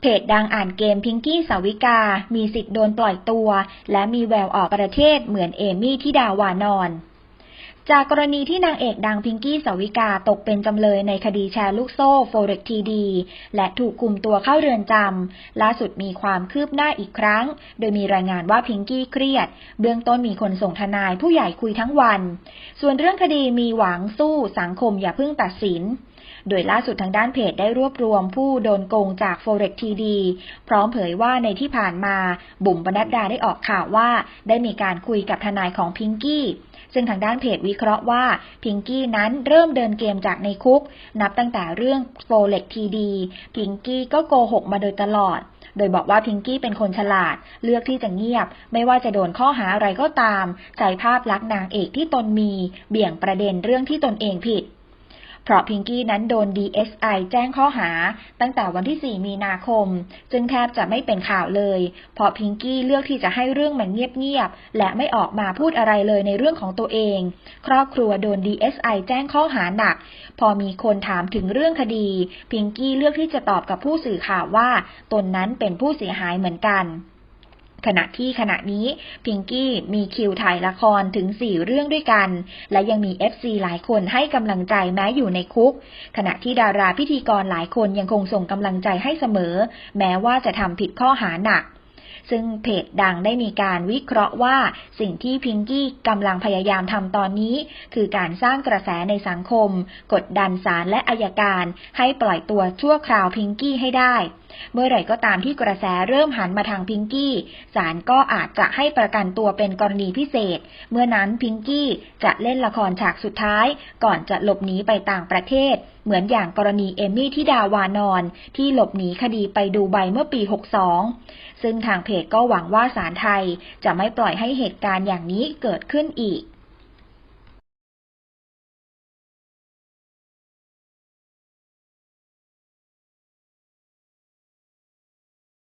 เพจดังอ่านเกมพิงกี้สาวิกา มีสิทธิ์โดนปล่อยตัว และมีแววออกประเทศเหมือนเอมี่ที่ดาวานอน จากกรณีที่นางเอกดังพิงกี้สาวิกาตกเป็นจำเลยในคดีแชร์ลูกโซ่โฟเร็กทีดี และถูกคุมตัวเข้าเรือนจำล่าสุดมีความคืบหน้าอีกครั้ง โดยมีรายงานว่าพิงกี้เครียด เบื้องต้นมีคนส่งทนายผู้ใหญ่คุยทั้งวัน ส่วนเรื่องคดีมีหวังสู้สังคมอย่าเพิ่งตัดสิน โดยล่าสุดทางด้านเพจได้รวบรวมผู้โดนโกงจาก Forex TD พร้อมเผยว่าในที่ผ่านมาบุ๋มปนัดดาได้ออกข่าวว่า ได้มีการคุยกับทนายของพิงกี้ซึ่งทางด้านเพจวิเคราะห์ว่า พิงกี้นั้นเริ่มเดินเกมจากในคุก นับตั้งแต่เรื่อง Forex TD พิงกี้ก็โกหกมาโดยตลอด โดยบอกว่าพิงกี้เป็นคนฉลาด เลือกที่จะเงียบ ไม่ว่าจะโดนข้อหาอะไรก็ตามใช้ภาพลักษณ์นางเอกที่ตนมี เบี่ยงประเด็นเรื่องที่ตนเองผิด ราะพิงกี้นั้นโดน DSI แจ้งข้อหา ตั้งแต่วันที่ 4 มีนาคม จึงแทบจะไม่เป็นข่าวเลย เพราะพิงกี้เลือกที่จะให้เรื่องมันเงียบๆ และไม่ออกมาพูดอะไรเลยในเรื่องของตัวเอง ครอบครัวโดน DSI แจ้งข้อหาหนัก พอมีคนถามถึงเรื่องคดี พิงกี้เลือกที่จะตอบกับผู้สื่อข่าวว่า ตนนั้นเป็นผู้เสียหายเหมือนกัน ขณะที่ขณะนี้พิงกี้มีคิวถ่ายละครถึง 4 เรื่องด้วยกัน และยังมี FC หลายคนให้กำลังใจแม้อยู่ในคุก ขณะที่ดาราพิธีกรหลายคนยังคงส่งกำลังใจให้เสมอ แม้ว่าจะทำผิดข้อหาหนัก ซึ่งเพจดังได้มีการวิเคราะห์ว่าสิ่งที่พิงกี้กำลังพยายามทำตอนนี้ คือการสร้างกระแสในสังคม กดดันศาลและอายการ ให้ปล่อยตัวชั่วคราวพิงกี้ให้ได้ เมื่อไหร่ก็ตามที่กระแสเริ่มหันมาทางพิงกี้ศาลก็อาจจะให้ประกันตัวเป็นกรณีพิเศษ เมื่อนั้นพิงกี้จะเล่นละครฉากสุดท้าย ก่อนจะหลบหนีไปต่างประเทศ เหมือนอย่างกรณีเอมี่ที่ดาวานอน ที่หลบหนีคดีไปดูใบเมื่อปี 62 ซึ่งทางเพจก็หวังว่าศาลไทยจะไม่ปล่อยให้เหตุการณ์อย่างนี้เกิดขึ้นอีก